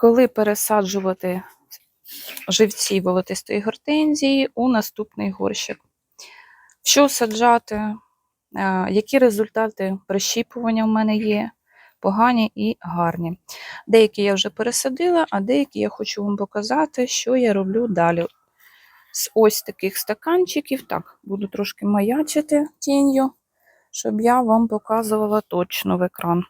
коли пересаджувати живці волотистої гортензії у наступний горщик. Що саджати, е, які результати прищіпування в мене є, погані і гарні. Деякі я вже пересадила, а деякі я хочу вам показати, що я роблю далі. З ось таких стаканчиків, так, буду трошки маячити тінню, щоб я вам показувала точно в екран.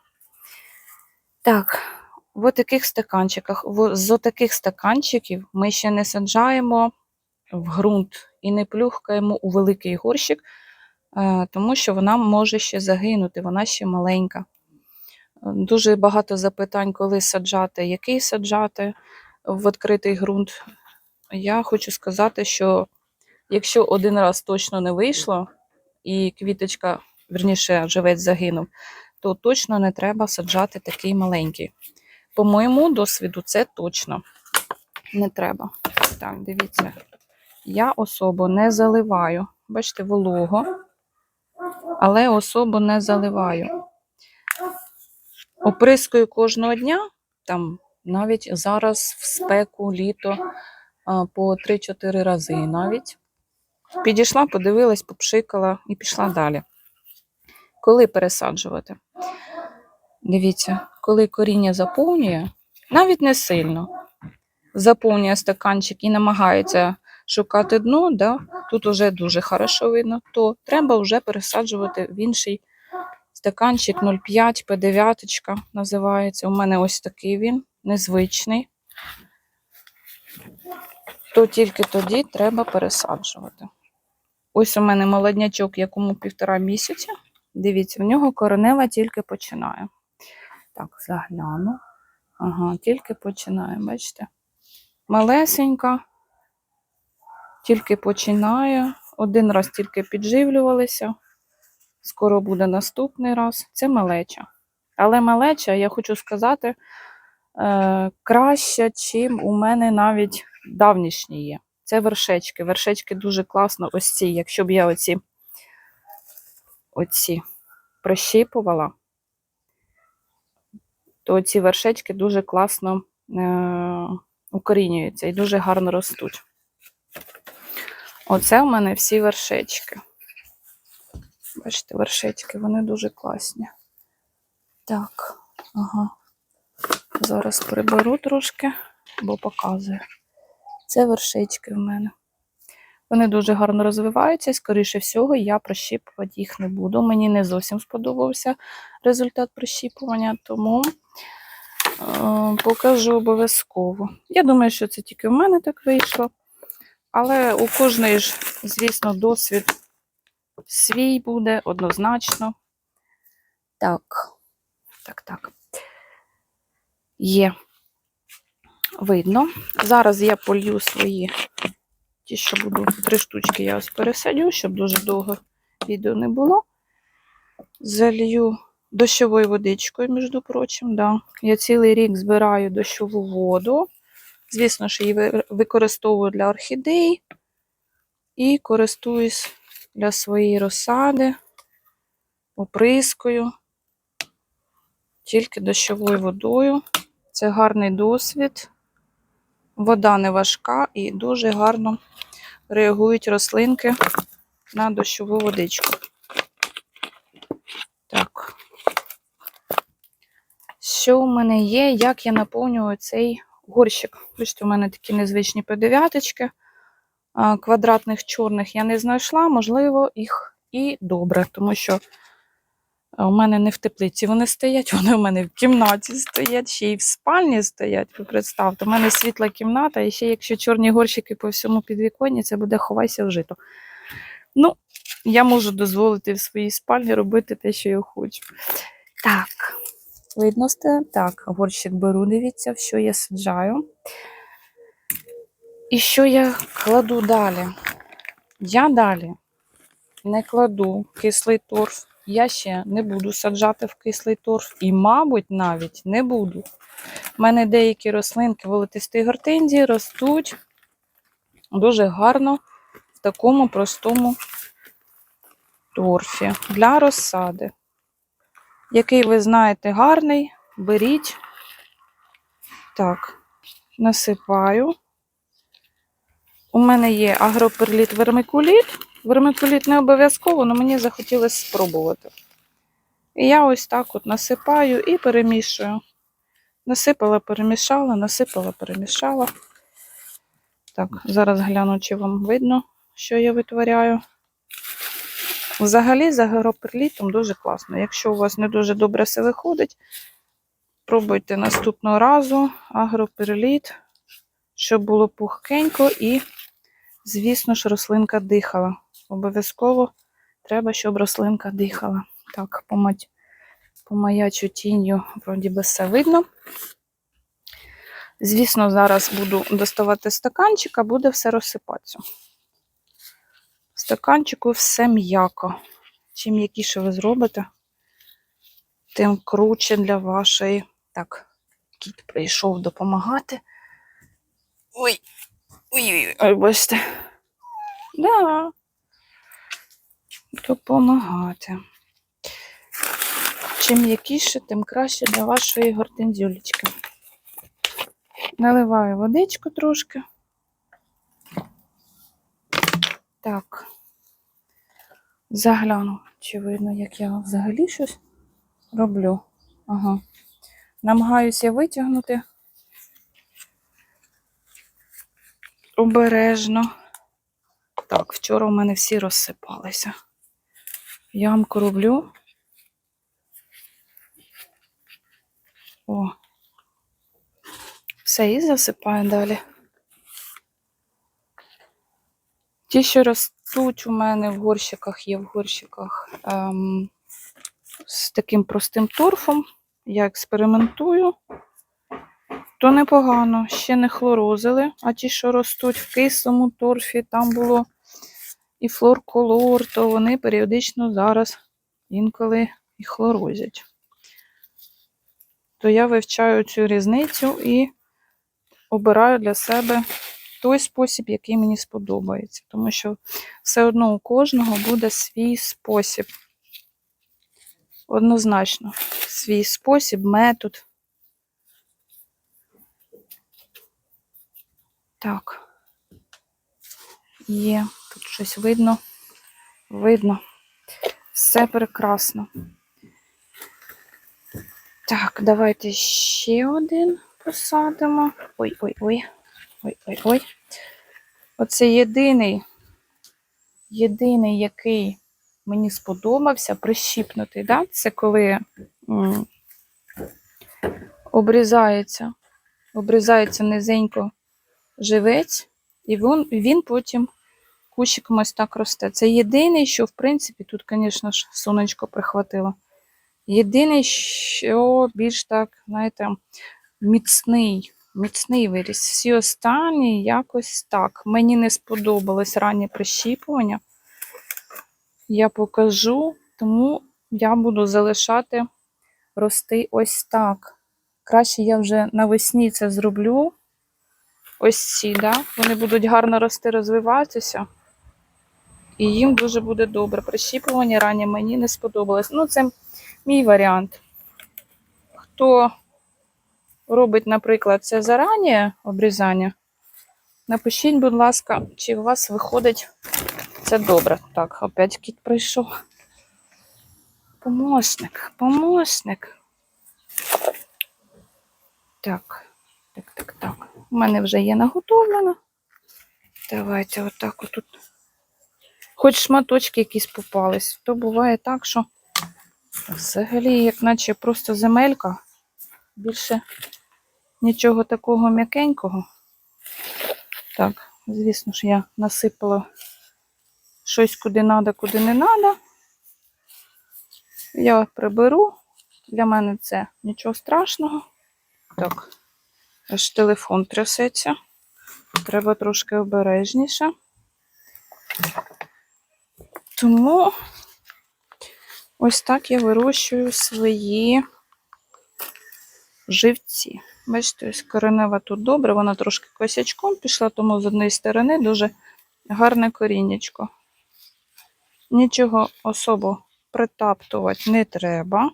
Так, в таких стаканчиках, з таких стаканчиків ми ще не саджаємо в ґрунт і не плюхкаємо у великий горщик, е, тому що вона може ще загинути, вона ще маленька. Дуже багато запитань, коли саджати, який саджати в відкритий ґрунт. Я хочу сказати, що якщо один раз точно не вийшло, і квіточка, верніше, живець загинув, то точно не треба саджати такий маленький. По моєму досвіду, це точно не треба. Так, дивіться, я особо не заливаю. Бачите, волого, але особо не заливаю. Оприскую кожного дня, там навіть зараз в спеку, літо по 3-4 рази навіть. Підійшла, подивилась, попшикала і пішла далі. Коли пересаджувати? Дивіться, коли коріння заповнює, навіть не сильно, заповнює стаканчик і намагається шукати дно, да, тут вже дуже хорошо видно, то треба вже пересаджувати в інший стаканчик 0,5 П9 називається. У мене ось такий він, незвичний. То тільки тоді треба пересаджувати. Ось у мене молоднячок, якому півтора місяця. Дивіться, в нього коронева тільки починає. Так, загляну. Ага, тільки починає, бачите? Малесенька, тільки починає. Один раз тільки підживлювалися. Скоро буде наступний раз. Це малеча. Але малеча, я хочу сказати, е, краща, чим у мене навіть давнішні є. Це вершечки. Вершечки дуже класно. Ось ці, якщо б я оці, оці прищіпувала, то ці вершечки дуже класно е, укорінюються і дуже гарно ростуть. Оце в мене всі вершечки. Бачите, вершечки, вони дуже класні. Так, ага. Зараз приберу трошки, бо показую. Це вершечки в мене. Вони дуже гарно розвиваються, і, скоріше всього, я прищіпувати їх не буду. Мені не зовсім сподобався результат прищіпування, тому покажу обов'язково. Я думаю, що це тільки в мене так вийшло. Але у кожної ж, звісно, досвід свій буде однозначно. Так, так, так. Є. Видно. Зараз я полью свої, ті, що буду, три штучки я ось пересадю, щоб дуже довго відео не було. Залью дощовою водичкою, між прочим. Да. Я цілий рік збираю дощову воду. Звісно ж, її використовую для орхідей і користуюсь для своєї розсади, оприскою, тільки дощовою водою. Це гарний досвід. Вода не важка і дуже гарно реагують рослинки на дощову водичку. Так. Що у мене є? Як я наповнюю цей горщик? Бачите, у мене такі незвичні П9. Квадратних чорних я не знайшла, можливо, їх і добре, тому що у мене не в теплиці вони стоять, вони у мене в кімнаті стоять, ще й в спальні стоять. Ви представте, у мене світла кімната, і ще якщо чорні горщики по всьому підвіконні, це буде ховайся в жито. Ну, я можу дозволити в своїй спальні робити те, що я хочу. Так, видно? Так, горщик беру, дивіться, що я саджаю. І що я кладу далі? Я далі не кладу кислий торф. Я ще не буду саджати в кислий торф і, мабуть, навіть не буду. У мене деякі рослинки волотистої гортензії ростуть дуже гарно в такому простому торфі для розсади. Який ви знаєте гарний, беріть. Так, насипаю. У мене є агроперліт вермикуліт. Вермикуліт не обов'язково, але мені захотілося спробувати. І я ось так от насипаю і перемішую. Насипала, перемішала, насипала, перемішала. Так, зараз гляну, чи вам видно, що я витворяю. Взагалі, з агроперлітом дуже класно. Якщо у вас не дуже добре все виходить, пробуйте наступного разу агроперліт, щоб було пухкенько і, звісно ж, рослинка дихала. Обов'язково треба, щоб рослинка дихала. Так, помаячу тінню, вроді би все видно. Звісно, зараз буду доставати стаканчик, а буде все розсипатися. Стаканчику все м'яко. Чим м'якіше ви зробите, тим круче для вашої. Так, кіт прийшов допомагати. Ой, ой-ой-ой, ой, бачите. Да. Допомагати. Чим м'якіше, тим краще для вашої гортензюлечки. Наливаю водичку трошки. Так. Загляну, чи видно, як я взагалі щось роблю. Ага. Намагаюся витягнути обережно. Так, вчора у мене всі розсипалися. Ямку роблю. О. Все, і засипаю далі. Ті, що ростуть у мене в горщиках, є в горщиках ем, з таким простим торфом. Я експериментую. То непогано, ще не хлорозили, а ті, що ростуть в кислому торфі, там було і флорколор, то вони періодично зараз інколи і хлорозять. То я вивчаю цю різницю і обираю для себе той спосіб, який мені сподобається. Тому що все одно у кожного буде свій спосіб. Однозначно, свій спосіб, метод. Так. Є, тут щось видно. Видно. Все прекрасно. Так, давайте ще один посадимо. Ой-ой-ой. Ой-ой-ой. Оце єдиний, єдиний, який мені сподобався, прищіпнутий, да? це коли м, обрізається, обрізається низенько живець, і він, він потім кущиком ось так росте. Це єдиний, що, в принципі, тут, звісно ж, сонечко прихватило. Єдиний, що більш так, знаєте, міцний, міцний виріс. Всі останні якось так. Мені не сподобалось раннє прищіпування. Я покажу, тому я буду залишати рости ось так. Краще я вже навесні це зроблю. Ось ці, да? вони будуть гарно рости, розвиватися. І їм дуже буде добре. Прищіпування раннє мені не сподобалось. Ну, це мій варіант. Хто робить, наприклад, це зарані обрізання, напишіть, будь ласка, чи у вас виходить це добре. Так, опять кіт прийшов. Помощник, помощник. Так, так, так, так. У мене вже є наготовлено. Давайте отак отут. Хоч шматочки якісь попались. То буває так, що взагалі, як наче просто земелька. Більше нічого такого м'якенького. Так, звісно ж, я насипала щось куди треба, куди не треба. Я приберу. Для мене це нічого страшного. Так, аж телефон трясеться. Треба трошки обережніше. Тому ось так я вирощую свої живці. Бачите, ось коренева тут добре, вона трошки косячком пішла, тому з однієї сторони дуже гарне коріннячко. Нічого особо притаптувати не треба.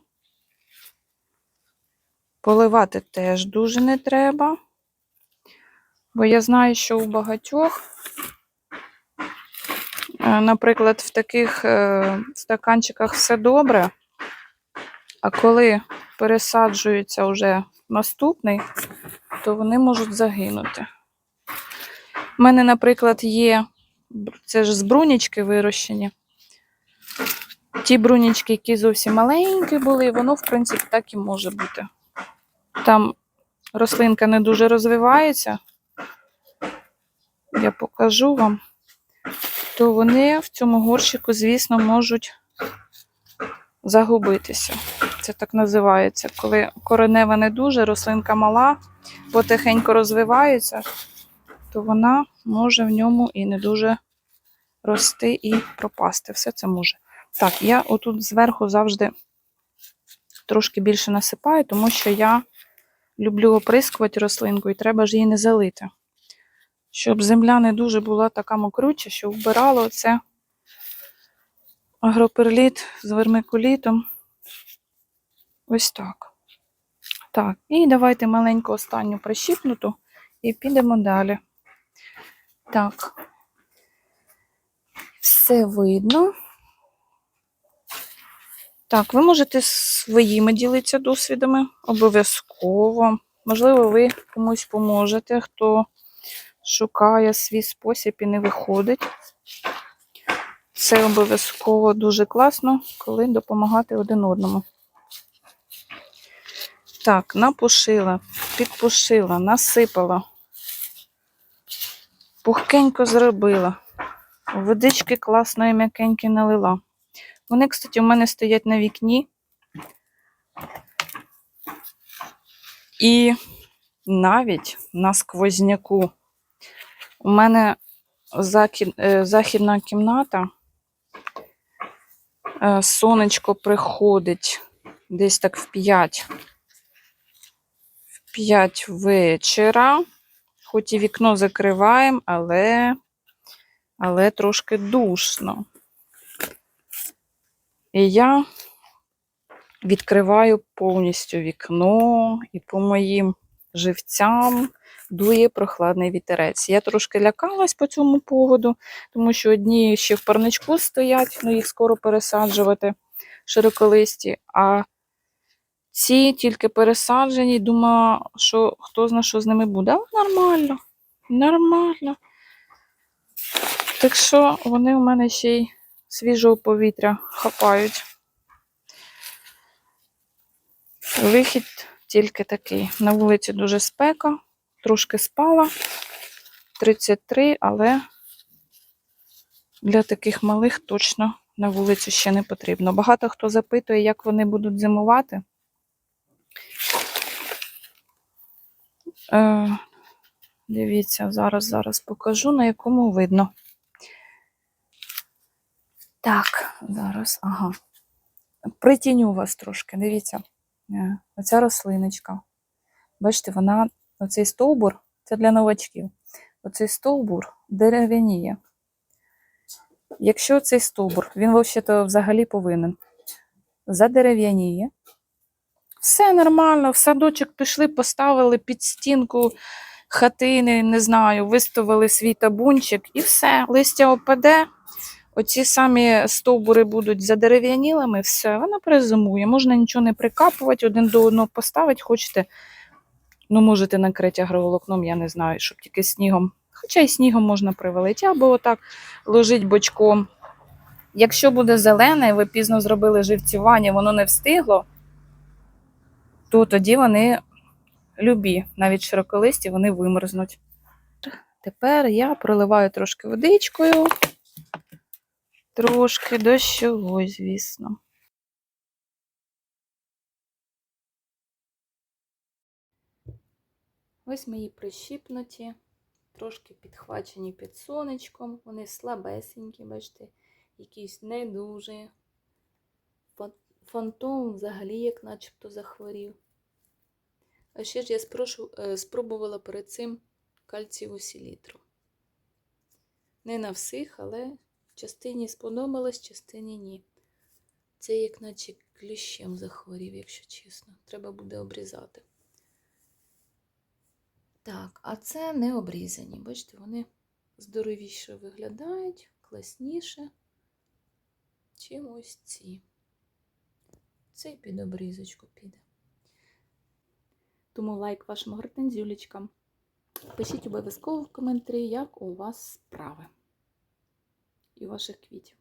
Поливати теж дуже не треба. Бо я знаю, що у багатьох, е, наприклад, в таких е, стаканчиках все добре, а коли пересаджується вже наступний, то вони можуть загинути. У мене, наприклад, є, це ж з брунічки вирощені. Ті брунічки, які зовсім маленькі були, воно, в принципі, так і може бути. Там рослинка не дуже розвивається. Я покажу вам. То вони в цьому горщику, звісно, можуть загубитися. Це так називається. Коли коренева не дуже, рослинка мала, потихеньку розвивається, то вона може в ньому і не дуже рости і пропасти. Все це може. Так, я отут зверху завжди трошки більше насипаю, тому що я люблю оприскувати рослинку і треба ж її не залити. Щоб земля не дуже була така мокрюча, що вбирало це агроперліт з вермикулітом. Ось так. Так, і давайте маленьку останню прищіпнуту і підемо далі. Так. Все видно. Так, ви можете своїми ділитися досвідами, обов'язково. Можливо, ви комусь поможете, хто шукає свій спосіб і не виходить. Це обов'язково дуже класно, коли допомагати один одному. Так, напушила, підпушила, насипала, пухкенько зробила, водички класної м'якенькі налила. Вони, кстати, у мене стоять на вікні. І навіть на сквозняку. У мене закі- е, західна кімната. Е, Сонечко приходить десь так в 5. 5 вечора. Хоч і вікно закриваємо, але, але трошки душно. І я відкриваю повністю вікно, і по моїм живцям дує прохладний вітерець. Я трошки лякалась по цьому поводу, тому що одні ще в парничку стоять, ну їх скоро пересаджувати широколисті, а ці тільки пересаджені, думаю, що хто знає, що з ними буде. Але нормально, нормально. Так що вони у мене ще й свіжого повітря хапають. Вихід тільки такий. На вулиці дуже спека, трошки спала. 33, але для таких малих точно на вулицю ще не потрібно. Багато хто запитує, як вони будуть зимувати. Е, дивіться, зараз, зараз покажу, на якому видно. Так, зараз, ага. Притіню вас трошки. Дивіться, е, оця рослиночка. Бачите, вона, оцей стовбур, це для новачків. Оцей стовбур дерев'яніє. Якщо цей стовбур, він взагалі повинен задерев'яніє. Все нормально, в садочок пішли, поставили під стінку хатини, не знаю, виставили свій табунчик і все, листя опаде. Оці самі стовбури будуть задерев'янілими, все, вона перезимує. Можна нічого не прикапувати, один до одного поставити, хочете. Ну, можете накрити агроволокном, я не знаю, щоб тільки снігом. Хоча й снігом можна привалити, або отак ложить бочком. Якщо буде зелене, ви пізно зробили живцювання, воно не встигло, то тоді вони любі, навіть широколисті, вони вимерзнуть. Тепер я проливаю трошки водичкою. Трошки дощовою, звісно. Ось мої прищіпнуті, трошки підхвачені під сонечком. Вони слабесенькі, бачите, якісь не дуже. Фантом взагалі як начебто захворів. А ще ж я спрошу, е, спробувала перед цим кальцієву селітру. Не на всіх, але частині сподобалось, частині ні. Це як наче кліщем захворів, якщо чесно. Треба буде обрізати. Так, а це не обрізані. Бачите, вони здоровіше виглядають, класніше, чим ось ці. Цей під обрізочку піде. Тому лайк вашим гортензюлечкам. Пишіть обов'язково в коментарі, як у вас справи і ваших квітів.